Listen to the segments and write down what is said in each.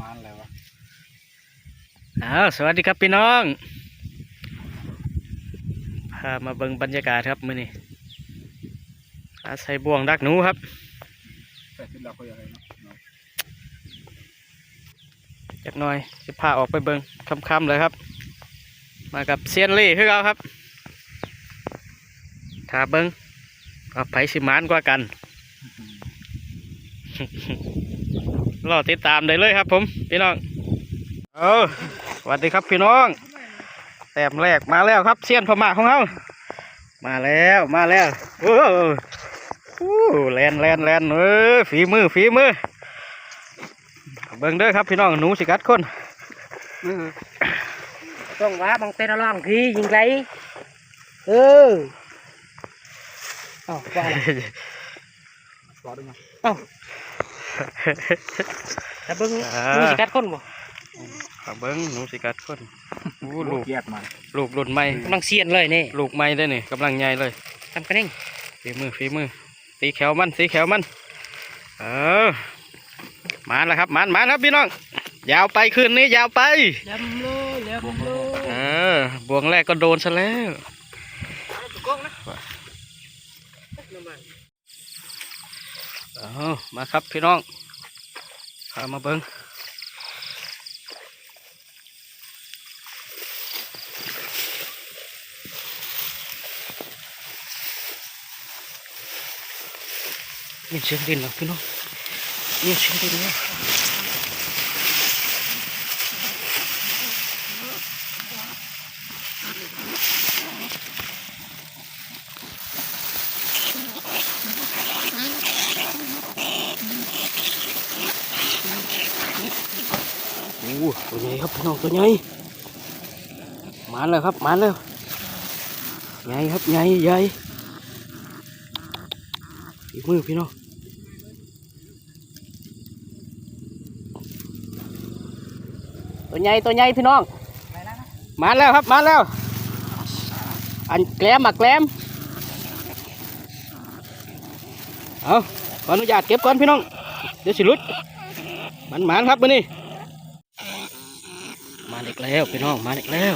มานอะไรวะอ้าวสวัสดีครับพี่น้องพามาเบิ่งบรรยากาศครับมื้อนี้อาศัยบ่วงดักหนูครับใส่ชุดเราก็ยังไงเนาะเนาะจักหน่อยจะพาออกไปเบิ่งค่ำๆเลยครับ มากับเซียนเล่คือเราครับถ้าเบิ่งเอาไผสิมานกว่ากัน รอติดตามได้เลยครับ ผมพี่น้องเออสวัสดีครับพี่น้องแต้มแรกมาแล้วครับเซียนพม่าของเรามาแล้วมาแล้วโอ้โหแลนแลนแลนเออฝีมือฝีมือเบิ่งเด้อครับพี่น้องหนูสิกัดคนต้องว่าบางเป็นร่องพี่ยิงไรเออเอาว่าอะไรรอได้ไง แต่เบิ้งอ่ามีสิกัดคนบ่เอาเบิ้งหนูสิกัดคนอู้ลูลูกกเกียดมันลูกรุ่นใหม่กำลังเซียนเลยนี่ลูกใหม่ได้อนี่กำลังใหญ่เลยทำกันเองฝีมือฝีมือสีแขวมันสีแขวมัน เออมาแล้วครับมันมาครับพี่น้องยาวไปคืนนี้ยาวไปยำเลยยำเลยเออบวงแรกก็โดนซะแล้ว เอามาครับพี่น้องพามาเบิง้งนี่เสียงดินหรอพี่น้องนี่เสียงดินเนี่ย ตัวใหญ่ครับพี่น้องตัวใหญ่มาแล้วครับมาแล้วใหญ่ครับใหญ่ใหญ่อีกมือพี่น้องตัวใหญ่ตัวใหญ่พี่น้อง มาแล้วครับมาแล้ว อันแกลมมาแกลมเอาขออนุญาตเก็บก่อนพี่น้อง เดี๋ยวสิลุดมันหมานครับมือนี้ แล้วพี่น้องมาอีกแล้ว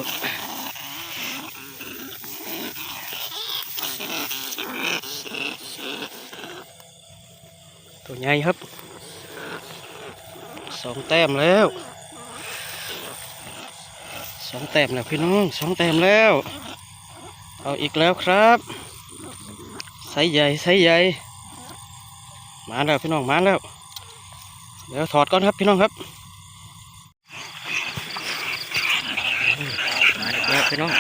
ตัวใหญ่ครับสองแต้มแล้วสองแต้มแล้วพี่น้องสองแต้มแล้ว เอาอีกแล้วครับไซส์ใหญ่ไซส์ใหญ่มาแล้วพี่น้องมาแล้วเดี๋ยวถอดก่อนครับพี่น้องครับ มาอีกแล้ว พี่น้อง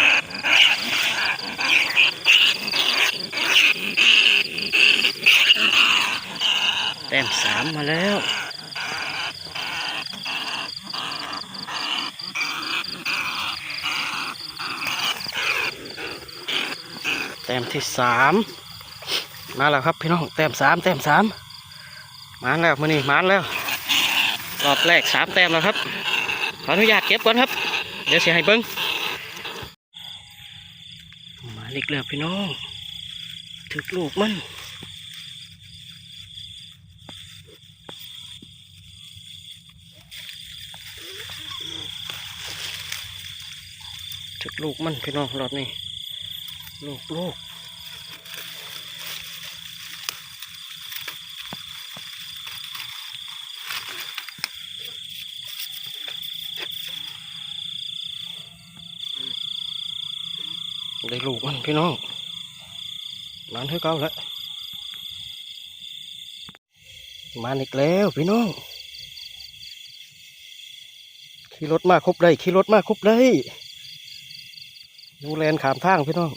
แต้มสามมาแล้วแต้มที่สามมาแล้วครับพี่น้องแต้มสามแต้มสามมาแล้วมือนี่มาแล้วรอบแรกสามแต้มแล้วครับขออนุญาตเก็บก่อนครับ เดี๋ยวเสียให้เบิ้ง เล็กแล้วพี่น้องถึกลูกมันถึกลูกมันพี่น้องรอดนี่ลูกลูก ได้ลูกมันพี่น้องมันให้เก่าแล้วมาอีกแล้วพี่น้องขี่รถมาครบได้ขี่รถมาครบได้ดูแลนขามทางพี่น้อง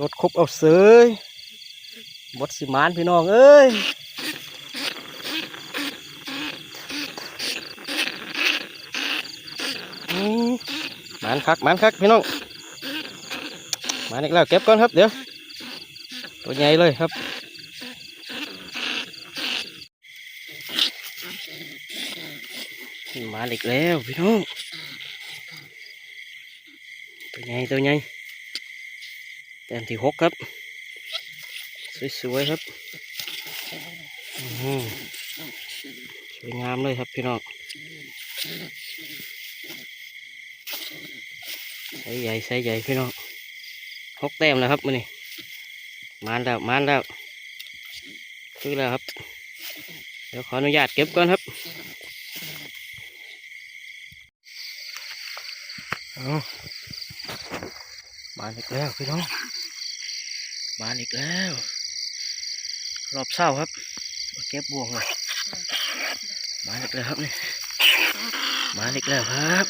รถครบเอาเสยบดสิมานพี่น้องเอ้ยมันคักมันคักพี่น้อง มาอีกแล้วเก็บก่อนครับเดี๋ยวตัวใหญ่เลยครับมาอีกแหญ่ตัวใหญ่แต้มที่หกแขสวยงามเลยครับพี่น้องใส่ใหญ่ใส่ใหญ่พี่น้องหกแต้มแล้วครับมันนี่มานแล้วมานแล้วคือแล้วครับ เดี๋ยวขออนุญาตเก็บก่อนครับเอามาอีกแล้วพี่น้องมาอีกแล้ว รอบเศร้าครับมาเก็บบ่วงเลยมาอีกแล้วครับนี่มาอีกแล้วครับ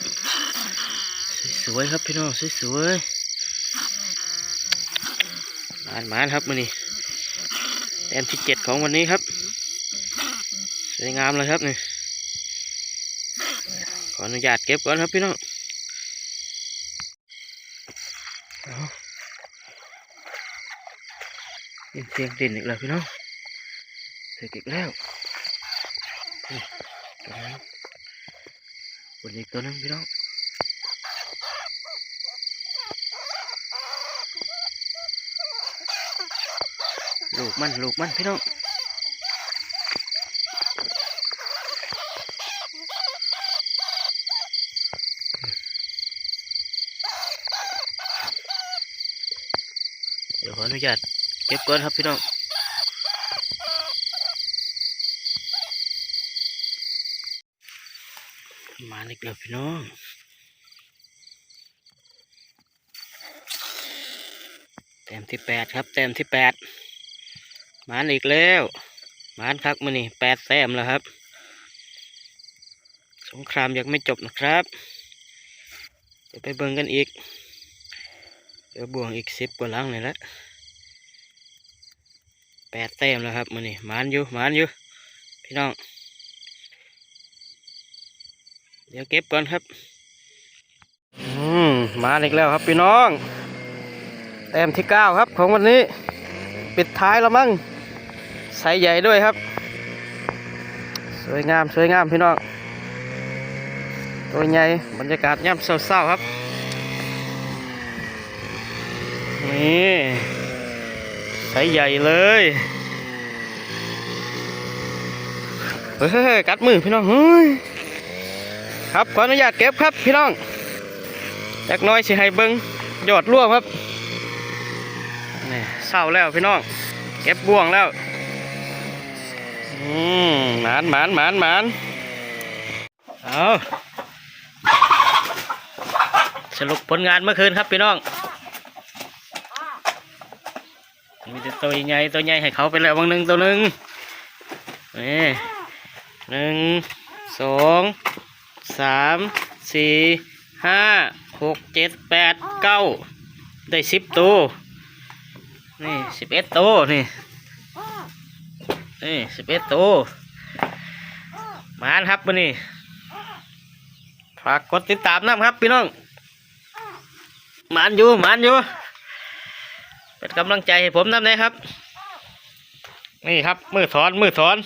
สวยๆครับพี่น้องสวยๆ มานมานครับมันนี่แต้มที่เจ็ดของวันนี้ครับ สวยงามเลยครับนี่ขออนุญาตเก็บก่อนครับพี่น้องยินเสียงดินอีกแล้วพี่น้องถึกอีกแล้วนี่ตัวนึงบนอีกตัวนึงพี่น้อง ลูกมันลูกมันพี่น้องเดี๋ยวขออนุญาตเก็บก่อนครับพี่น้องมาอีกแล้วพี่น้องแต้มที่แปดครับแต้มที่แปด มาอีกแล้วมานคักมานี่แปดแต้มแล้วครับ สงครามยังไม่จบนะครับเดี๋ยวไปเบิ่งกันอีก เดี๋ยวบวงอีกสิบกว่าลังเลยละแปดแต้มแล้วครับมันนี่มานอยู่มานอยู่พี่น้อง เดี๋ยวเก็บก่อนครับอืมมาอีกแล้วครับพี่น้อง แต้มที่เก้าครับของวันนี้ ปิดท้ายแล้วมั้ง ใสใหญ่ด้วยครับ สวยงามสวยงามพี่น้อง ตัวใหญ่บรรยากาศย่ำเศร้าๆครับ นี่ใสใหญ่เลยเฮ้ยกัดมือพี่น้องเฮ้ยครับขออนุญาตเก็บครับพี่น้องจักน้อยสิให้เบิ้งยอดร่วงครับนี่เศร้าแล้วพี่น้อง เก็บบ่วงแล้ว อืมหมานหมานหมานหมานเอาสรุปผลงานเมื่อคืนครับพี่น้อง มีแต่ตัวใหญ่ตัวใหญ่ให้เขาไปแล้วบางหนึ่งตัวหนึ่งนี่หนึ่งสองสามสี่ห้าหกเจ็ดแปดเก้าได้สิบตัวนี่สิบเอ็ดตัวนี่ นี่สิบเอ็ดตัวมานครับวันนี้ฝากกดติดตามนะครับพี่น้องมานอยู่มานอยู่ เป็นกำลังใจให้ผมนำนะครับ นี่ครับ มือสอนมือสอน